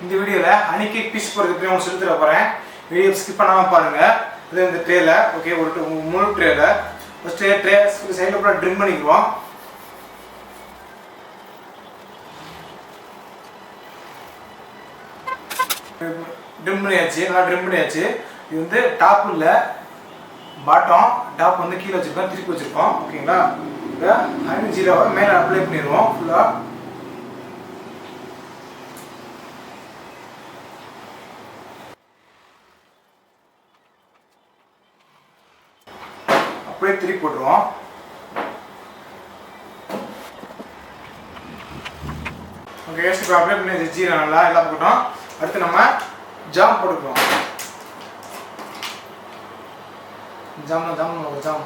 இந்த வீடியோவில் அன்னைக்கு பீஸ் போடுறது எப்படி உங்களுக்கு சொல்லி தர போகிறேன் வீடியோ ஸ்கிப் பண்ணாமல் பாருங்கள் இது இந்த ட்ரேல ஓகே ஒரு டு- முழு ட்ரேல ஃபஸ்ட்டு ட்ரே சைடில் கூட ட்ரிம் பண்ணிக்குவோம். ட்ரிம் பண்ணியாச்சு நல்லா ட்ரிம் பண்ணியாச்சு. இது வந்து டாப் இல்லை பாட்டம் டாப் வந்து கீழே வச்சுருக்கோம் திருப்பி வச்சுருக்கோம். ஓகேங்களா இதை அயன் ஜீரோவை மேலே அப்ளை பண்ணிடுவோம் ஃபுல்லாக அப்படியே திருப்பி போட்டுருவோம். ஓகே இப்போ அப்ளை பண்ணி ஜீரோ நல்லா எல்லாம் போட்டோம் அடுத்து நம்ம ஜாம் போட்டுக்கிறோம் jam jam jam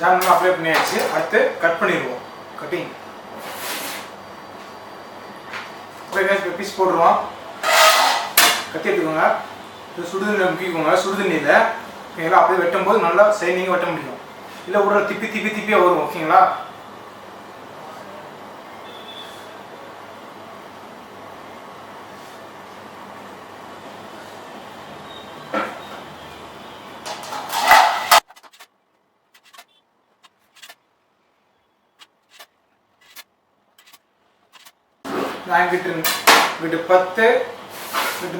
jam. Apply பண்ணியாச்சு. அடுத்து கட் பண்ணிடுவோம். கட்டிங் பீஸ் போட்டுருவோம். கத்தி எடுத்துக்கோங்க சுடுதண்ணியில் முக்கிக்கோங்க சுடுதண்ணியில் ஓகேங்களா? அப்படியே வெட்டும்போது நல்லா சைனிங்காக வெட்ட முடியும். இல்லை உடல திப்பி திப்பி திப்பியாக வரும் ஓகேங்களா? நான் கிட்ட கிட்ட பத்து.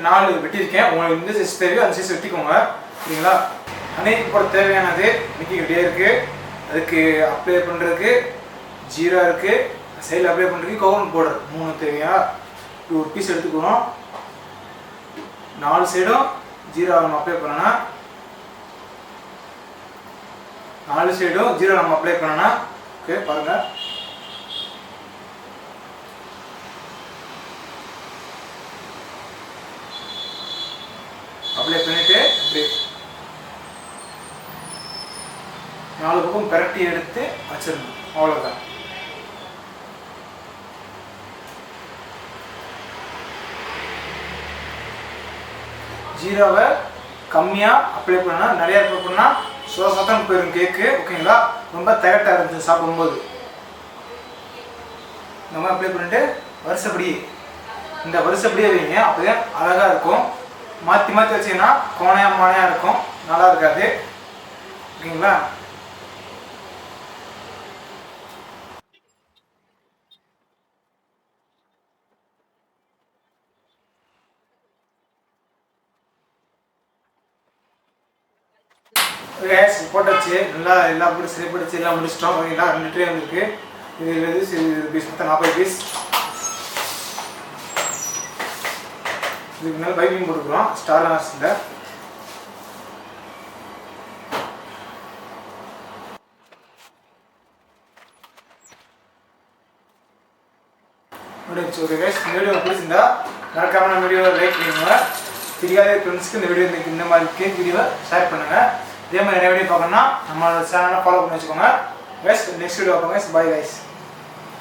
நாலு வெட்டியிருக்கேன். உங்களுக்கு இந்த சைஸ் தேவையோ அந்த சைஸ் வெட்டிக்கோங்க. சரிங்களா? அனைத்து போட தேவையானது மிக்கிக்கிட்டே இருக்குது அதுக்கு அப்ளை பண்ணுறதுக்கு ஜீரோ இருக்குது சைடில் அப்ளை பண்ணுறதுக்கு கவுன் பவுடர் மூணு தேவையா? டூ ஒரு பீஸ் எடுத்துக்கிறோம் நாலு சைடும் ஜீரோ நம்ம அப்ளை பண்ணனா நாலு சைடும் ஜீரோ நம்ம அப்ளை பண்ணனா ஓகே பாருங்கள் அப்ளை பண்ணிட்டு இப்படி. நாலு பக்கம் பெரட்டி எடுத்து வச்சிடணும். அவ்வளோதான் ஜீரோவை கம்மியாக அப்ளை பண்ணால் நிறையா அப்ளை பண்ணால் சுவாசத்தான் போயிடும் கேக்கு ஓகேங்களா ரொம்ப தகட்டாக இருந்துச்சு சாப்பிடும்போது. இந்த மாதிரி அப்ளை பண்ணிட்டு வருஷப்படி இந்த வருஷப்படியே வைங்க. அப்போதே அழகாக இருக்கும். மாற்றி மாற்றி வச்சீங்கன்னா கோணையா மானையாக இருக்கும். நல்லா இருக்காது. ஓகேங்களா? கேஸ் போட்டாச்சு. நல்லா எல்லா போட்டு சரிப்படுத்தி எல்லாம் முடிச்சிட்டோம். ஓகேங்களா? ரெண்டு ட்ரே வந்துருக்கு. இது இருபது இது பீஸ் மொத்தம் நாற்பது பீஸ் இதுக்கு மேலே பைப்பிங் போட்டுக்கிறோம் ஸ்டார் ஹார்ஸில் முடிஞ்சு ஓகே கைஸ் இந்த வீடியோ பிடிச்சிருந்தா மறக்காம நம்ம வீடியோவை லைக் பண்ணுங்க. தெரியாத ஃப்ரெண்ட்ஸ்க்கு இந்த வீடியோ இந்த மாதிரி கேக் வீடியோவை ஷேர் பண்ணுங்க. இதே மாதிரி நிறைய வீடியோ பார்க்கணும்னா நம்மளோட சேனலை ஃபாலோ பண்ணி வச்சுக்கோங்க. கைஸ் நெக்ஸ்ட் வீடியோ பார்ப்போம் கைஸ் பை கைஸ்